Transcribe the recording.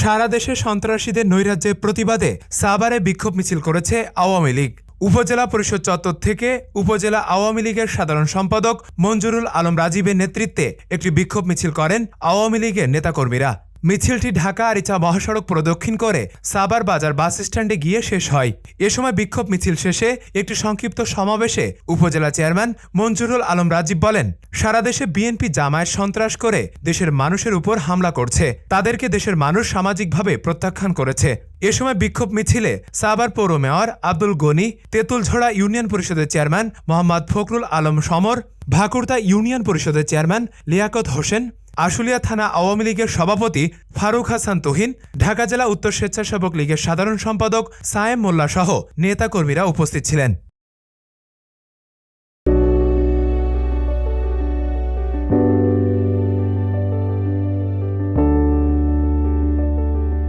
সারা দেশে সন্ত্রাসীদের নৈরাজ্যের প্রতিবাদে সাভারে বিক্ষোভ মিছিল করেছে আওয়ামী লীগ। উপজেলা পরিষদ চত্বর থেকে উপজেলা আওয়ামী লীগের সাধারণ সম্পাদক মঞ্জুরুল আলম রাজীবের নেতৃত্বে একটি বিক্ষোভ মিছিল করেন আওয়ামী লীগের নেতাকর্মীরা। মিছিলটি ঢাকা আরিচা মহাসড়ক প্রদক্ষিণ করে সাবার বাজার বাস স্ট্যান্ডে গিয়ে শেষ হয়। এ সময় বিক্ষোভ মিছিল শেষে একটি সংক্ষিপ্ত সমাবেশে উপজেলা চেয়ারম্যান মঞ্জুরুল আলম রাজীব বলেন, সারা দেশে বিএনপি জামায়াত সন্ত্রাস করে দেশের মানুষের উপর হামলা করছে। তাদেরকে দেশের মানুষ সামাজিকভাবে প্রত্যাখ্যান করেছে। এ সময় বিক্ষোভ মিছিলে সাবার পৌর মেয়র আব্দুল গনি, তেঁতুলঝড়া ইউনিয়ন পরিষদের চেয়ারম্যান মোহাম্মদ ফখরুল আলম সমর, ভাকুরতা ইউনিয়ন পরিষদের চেয়ারম্যান লিয়াকত হোসেন আশুলিয়া থানা আওয়ামী লীগের সভাপতি ফারুক হাসান তুহিন, ঢাকা জেলা উত্তর স্বেচ্ছাসেবক লীগের সাধারণ সম্পাদক সায়েম মোল্লা সহ নেতাকর্মীরা উপস্থিত ছিলেন।